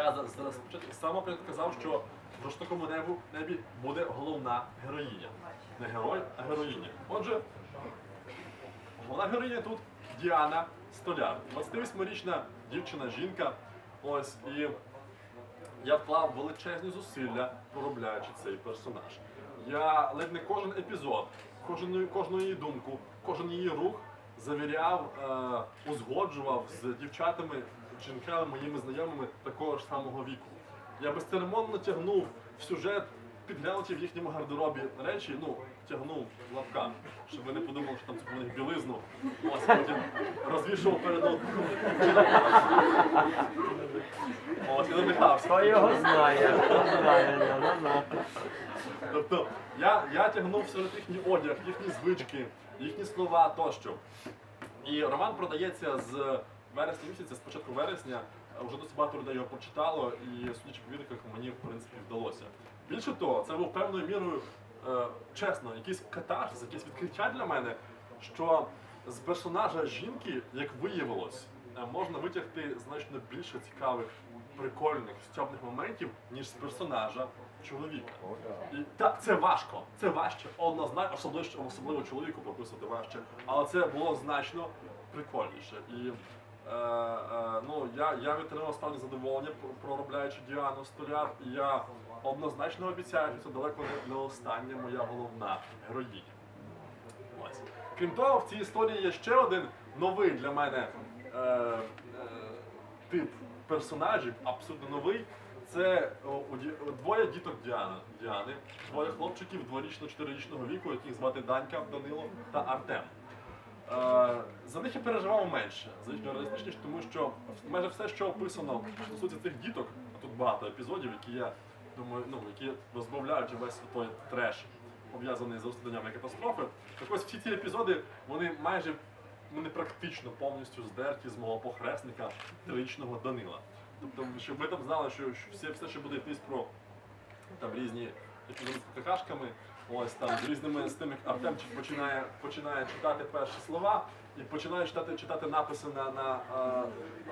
Я за- зараз самого казав, що в жорстокому небу небі буде головна героїня. Не герой, а героїня. Отже, головна героїня тут Діана Столяр. 28-річна дівчина, жінка. Ось і я вклав величезні зусилля, проробляючи цей персонаж. Я ледь не кожен епізод, кожну, кожну її думку, кожен її рух завіряв, е, узгоджував з дівчатами, жінками, моїми знайомими такого ж самого віку. Я безцеремонно тягнув в сюжет, підглянуті в їхньому гардеробі речі, ну, тягнув в лапках, щоб ви не подумали, що там це них білизну. Ось потім розвішував перед ноутбуком. Ось і надихався. Хто його знає? Хто знає? Ну-ну. Тобто я, я тягнув серед їхній одяг, їхні звички, їхні слова тощо. І роман продається з вересня місяця, з початку вересня. Вже досить багато людей його прочитало, і судячи по відгуках, мені в принципі вдалося. Більше того, це був певною мірою е, чесно, якийсь катарсис, якесь відкриття для мене, що з персонажа жінки, як виявилось, е, можна витягти значно більше цікавих, прикольних, стьобних моментів, ніж з персонажа чоловіка. І так, це важко. Це важче. Однозначно, особливо, особливо чоловіку прописувати важче. Але це було значно прикольніше. І е, е, ну, я, я відтримав справді задоволення, проробляючи Діану Столяр. І я однозначно обіцяю, що це далеко не, остання моя головна героїня. Ось. Крім того, в цій історії є ще один новий для мене е, е, тип персонажів, абсолютно новий. Це двоє діток Діани, Діани, двоє хлопчиків дворічно-чотирирічного віку, яких звати Данька, Данило та Артем. Е, за них я переживав менше, за їхню реалістичність, тому що майже все, що описано, стосується цих діток, а тут багато епізодів, які я думаю, ну, які розбавляють весь той треш, пов'язаний з розслідуваннями катастрофи. Так ось всі ці епізоди, вони майже вони практично повністю здерті з мого похресника трирічного Данила. Тобто, щоб ви там знали, що все, все, що буде йтись про там різні епізоди з какашками, ось там з різними з тим, як Артемчик починає, починає читати перші слова і починає читати, читати написи на, на е,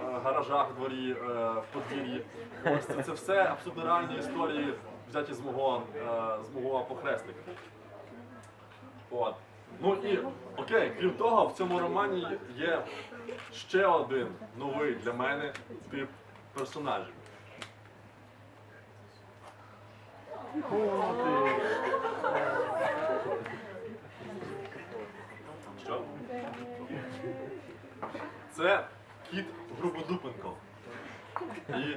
е, гаражах дворі, е, в подвір'ї. Ось це, це все абсолютно реальні історії, взяті з мого, е, з мого похресника. От. Ну і окей, крім того, в цьому романі є ще один новий для мене тип персонажів. Що? Це кіт Грубодупенко. І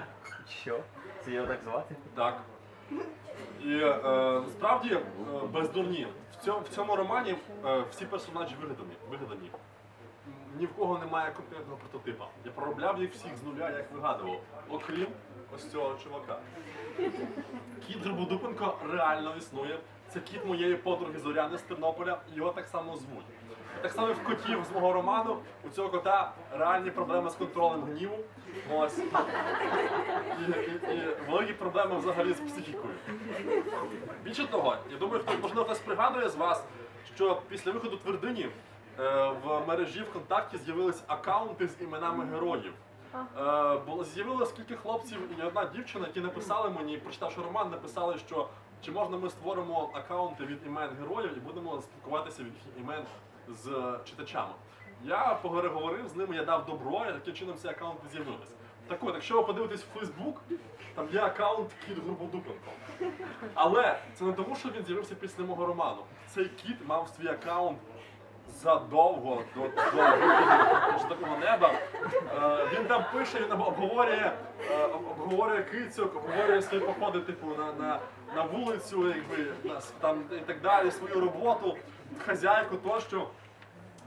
Що? Це його так звати? так. І е, насправді е, без дурні. В цьому, в цьому романі е, всі персонажі вигадані. вигадані. Ні в кого немає конкретного прототипа. Я проробляв їх всіх з нуля, як вигадував. Окрім ось цього чувака. Кіт Дрободупенко реально існує. Це кіт моєї подруги Зоряни з Тернополя, його так само звуть. Так само в котів з мого роману у цього кота реальні проблеми з контролем гніву. Ось. І, і, і великі проблеми взагалі з психікою. Більше того, я думаю, хто можливо хтось пригадує з вас, що після виходу твердині е, в мережі ВКонтакті з'явились акаунти з іменами героїв. Е, було з'явилось кілька хлопців і одна дівчина, які написали мені, прочитавши роман, написали, що чи можна ми створимо акаунти від імен героїв і будемо спілкуватися від імен з читачами. Я поговорив з ними, я дав добро, і таким чином ці акаунти з'явились. Так от, якщо ви подивитесь в Фейсбук, там є акаунт Кіт Грубодупенко. Але це не тому, що він з'явився після мого роману. Цей кіт мав свій акаунт задовго до, з такого неба. Е, він там пише, він обговорює, е, обговорює кицьок, обговорює свої походи, типу, на, на, на вулицю, якби там і так далі, свою роботу, хазяйку тощо.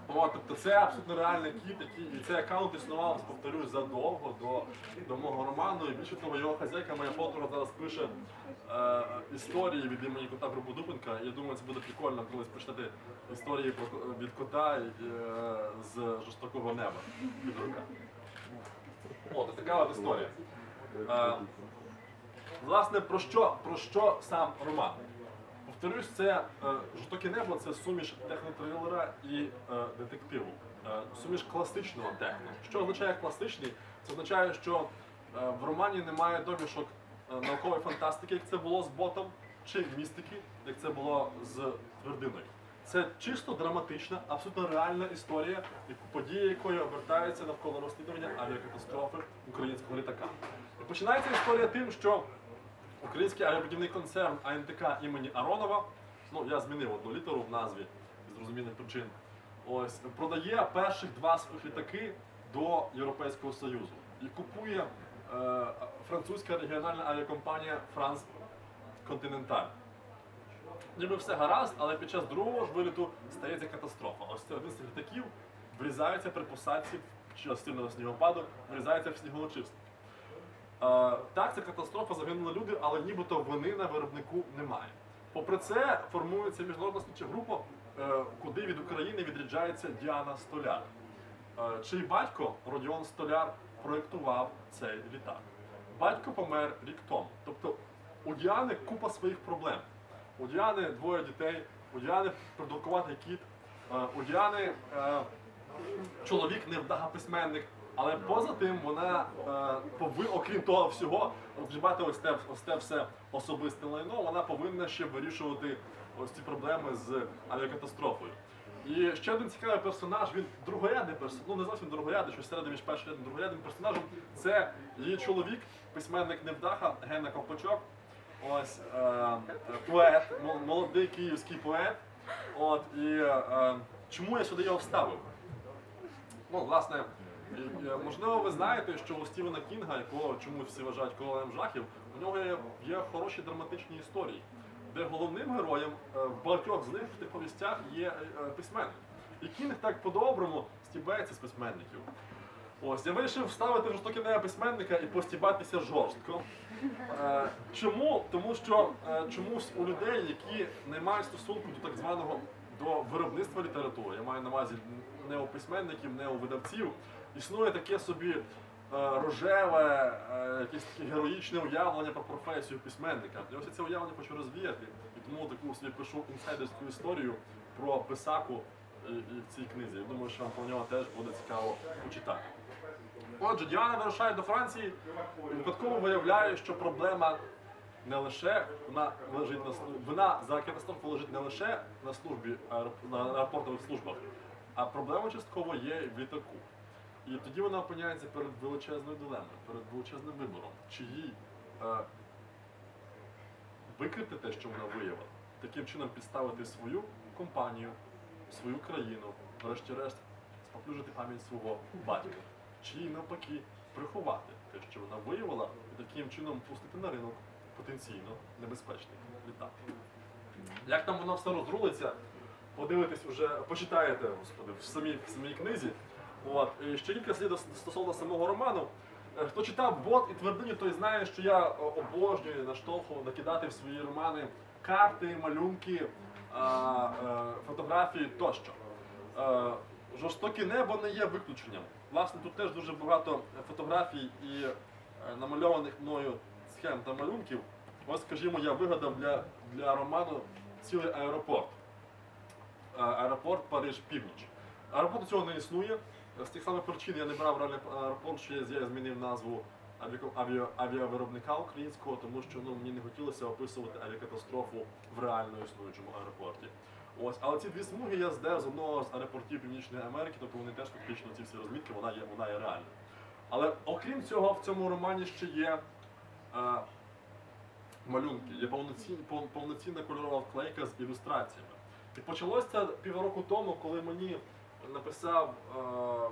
О, тобто це абсолютно реальний кіт, який і цей аккаунт існував, повторюсь, задовго до, до мого роману. І більше того, його хазяйка, моя подруга, зараз пише е, історії від імені кота Грубодупенка. Я думаю, це буде прикольно колись прочитати історії від кота е, з жорстокого неба від рука. От, така от історія. Е, власне, про що, про що сам роман? Повторюсь, це е, жорстоке небо це суміш технотрилера і е, детективу. Е, суміш класичного техно. Що означає класичний? Це означає, що В романі немає домішок наукової фантастики, як це було з ботом, чи містики, як це було з твердиною. Це чисто драматична, абсолютно реальна історія, події якої обертаються навколо розслідування авіакатастрофи українського літака. І починається історія тим, що український авіабудівний концерн АНТК імені Аронова, ну я змінив одну літеру в назві з зрозумілих причин. Ось продає перших два своїх літаки до Європейського Союзу і купує е, французька регіональна авіакомпанія Франс Континенталь. Ніби все гаразд, але під час другого ж виліту стається катастрофа. Ось це один з літаків врізається при посадці під час снігопаду, врізається в снігоочисник. Е, так, це катастрофа, загинули люди, але нібито вини на виробнику немає. Попри це, формується міжнародна слідча група, е, куди від України відряджається Діана Столяр, е, чий батько Родіон Столяр проєктував цей літак. Батько помер рік тому. Тобто у Діани купа своїх проблем. У Діани двоє дітей, у Діани продукуватий кіт, у Діани чоловік невдага письменник. Але поза тим вона е, пови, окрім того всього, розгрібати ось те, ось те все особисте лайно, вона повинна ще вирішувати ось ці проблеми з авіакатастрофою. І ще один цікавий персонаж, він другорядний персонаж, ну не зовсім другорядний, щось серед між першорядним другорядним персонажем. Це її чоловік, письменник Невдаха, Гена Ковпачок. Ось е, поет, молодий київський поет. От і е, чому я сюди його вставив? Ну, власне, можливо, ви знаєте, що у Стівена Кінга, якого чомусь всі вважають королем жахів, у нього є, є хороші драматичні історії, де головним героєм е, в багатьох з них в тих повістях є е, е, письменник. І Кінг так по-доброму стібається з письменників. Ось, я вирішив вставити жорстоке ім'я письменника і постібатися жорстко. Е, чому? Тому що е, чомусь у людей, які не мають стосунку до так званого до виробництва літератури, я маю на увазі не у письменників, не існує таке собі е, рожеве, е, якесь таке героїчне уявлення про професію письменника. Я ось це уявлення хочу розвіяти, і тому таку собі пишу інсайдерську історію про писаку е, в цій книзі. Я думаю, що вам про нього теж буде цікаво почитати. Отже, Діана вирушає до Франції і випадково виявляє, що проблема не лише вона лежить на вина за катастрофу лежить не лише на службі на аеропортових службах, а проблема частково є в літаку. І тоді вона опиняється перед величезною дилемою, перед величезним вибором, чи їй е, викрити те, що вона виявила, таким чином підставити свою компанію, свою країну, врешті-решт, споплюжити пам'ять свого батька, чи їй навпаки приховати те, що вона виявила, і таким чином пустити на ринок потенційно небезпечний літак. Як там воно все розрулиться, подивитесь уже, почитаєте, господи, в самій, в самій книзі. От. І ще кілька слів стосовно самого роману. Е, Хто читав бот і твердиню, той знає, що я обожнюю наштовхував накидати в свої романи карти, малюнки, е, фотографії тощо. Е, Жорстоке небо не є виключенням. Власне, тут теж дуже багато фотографій і е, намальованих мною схем та малюнків. Ось, скажімо, я вигадав для, для роману цілий аеропорт. Е, Аеропорт Париж Північ. Аеропорту цього не існує. З тих самих причин я не брав реальний аеропорт, що я змінив назву авіа- авіавиробника українського, тому що ну, мені не хотілося описувати авіакатастрофу в реально існуючому аеропорті. Ось, але ці дві смуги я здер з одного з аеропортів Північної Америки, тобто вони теж фактично ці всі розмітки, вона є, вона є реальна. Але окрім цього, в цьому романі ще є е, малюнки, є повноцінна кольорова вклейка з ілюстраціями. І почалося півроку тому, коли мені написав е,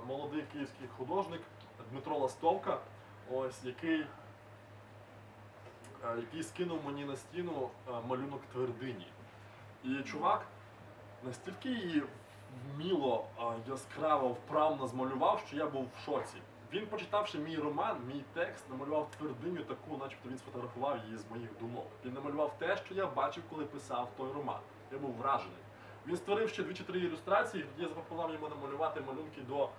молодий київський художник Дмитро Ластовка, ось який, е, який скинув мені на стіну е, малюнок твердині. І чувак настільки її вміло, е, яскраво, вправно змалював, що я був в шоці. Він, почитавши мій роман, мій текст, намалював твердиню таку, начебто він сфотографував її з моїх думок. Він намалював те, що я бачив, коли писав той роман. Я був вражений. Він створив ще дві чи три ілюстрації, тоді я запропонував йому намалювати малюнки до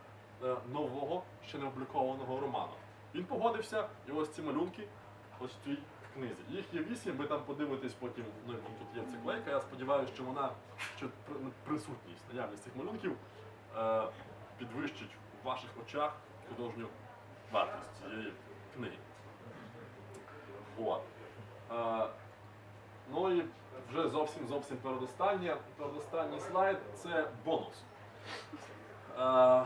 е, нового, ще не опублікованого роману. Він погодився, і ось ці малюнки, ось в цій книзі. Їх є вісім, ви там подивитесь потім, ну і тут є ця клейка. Я сподіваюся, що вона, що присутність, наявність цих малюнків е, підвищить в ваших очах художню вартість цієї книги. От. Е, ну і вже зовсім зовсім передостаннє, передостанній слайд це бонус. Е,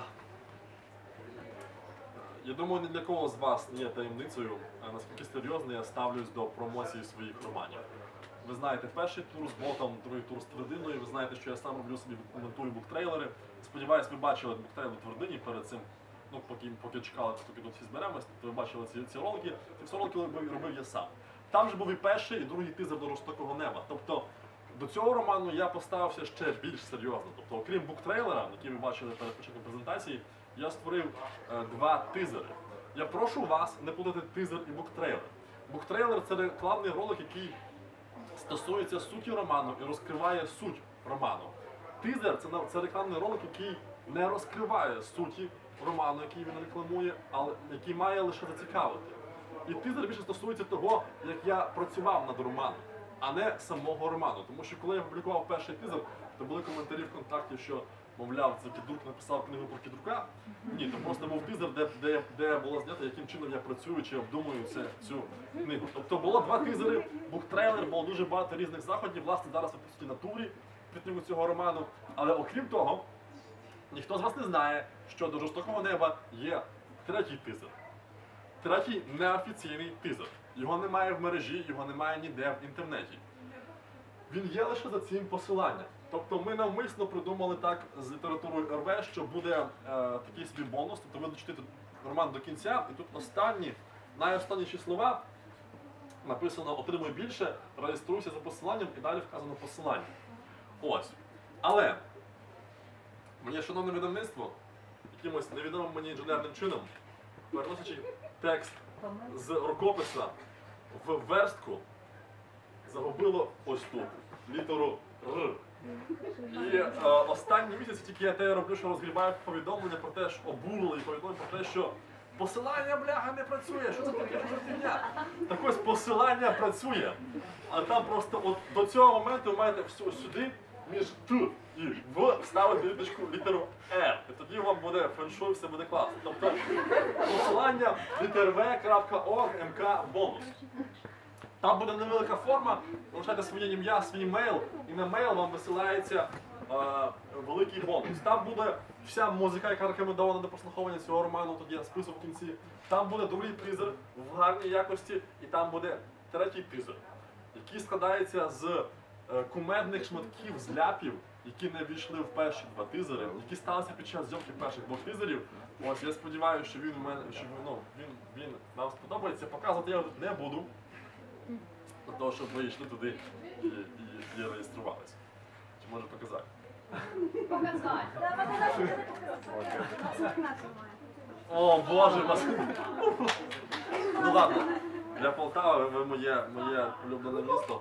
я думаю, ні для кого з вас не є таємницею, наскільки серйозно я ставлюсь до промоції своїх романів. Ви знаєте перший тур з ботом, другий тур з твердиною. Ви знаєте, що я сам роблю собі коментую буктрейлери. Сподіваюсь, ви бачили буктрейлер твердині перед цим. Ну, поки, поки чекали, поки тут всі зберемось, то ви бачили ці, ці ролики. Ці всі ролики робив, робив я сам. Там же був і перший, і другий тизер до жорстокого неба. Тобто до цього роману я поставився ще більш серйозно. Тобто, окрім буктрейлера, який ви бачили перед початком презентації, я створив е, два тизери. Я прошу вас не плутати тизер і буктрейлер. Буктрейлер це рекламний ролик, який стосується суті роману і розкриває суть роману. Тизер це, це рекламний ролик, який не розкриває суті роману, який він рекламує, але який має лише зацікавити. І тизер більше стосується того, як я працював над романом, а не самого роману. Тому що коли я публікував перший тизер, то були коментарі в контакті, що мовляв, це Кідрук написав книгу про Кідрука. Ні, то просто був тизер, де, де, де було знято, яким чином я працюю чи обдумую це, цю книгу. Тобто було два тизери, буктрейлер, було дуже багато різних заходів. Власне, зараз ви по суті на турі підтримку цього роману. Але окрім того, ніхто з вас не знає, що до жорстокого неба є третій тизер. Третій неофіційний тизер. Його немає в мережі, його немає ніде в інтернеті. Він є лише за цим посиланням. Тобто ми навмисно придумали так з літературою РВ, що буде е, такий собі бонус, тобто ви дочитаєте роман до кінця, і тут останні, найостанніші слова написано отримуй більше, реєструйся за посиланням і далі вказано посилання. Ось. Але моє шановне видавництво якимось невідомим мені інженерним чином, переносячи текст з рукописа в верстку, загубило ось тут літеру Р. І е, останні місяці тільки я те роблю, що розгрібаю повідомлення про те, що обурили і повідомлення про те, що посилання бляга не працює. Що це таке? Фігня? Так ось посилання працює. А там просто от до цього моменту ви маєте сюди між Т і В вставити літочку літеру Р. І тоді вам буде феншуй, все буде класно. Тобто посилання literv.org mk бонус. Там буде невелика форма, залишайте своє ім'я, свій мейл, і на мейл вам висилається е, великий бонус. Там буде вся музика, яка рекомендована до прослуховування цього роману, тоді список в кінці. Там буде другий тизер в гарній якості, і там буде третій тизер, який складається з кумедних шматків з ляпів, які не війшли в перші два тизери, які сталися під час зйомки перших двох тизерів. Ось я сподіваюся, що він у мене що ну, він, він нам сподобається. Показувати я тут не буду для того, щоб ви йшли туди і, і, і реєструвалися. Чи може показати? О, Боже, вас. Ну ладно, для Полтави ви моє, моє улюблене місто.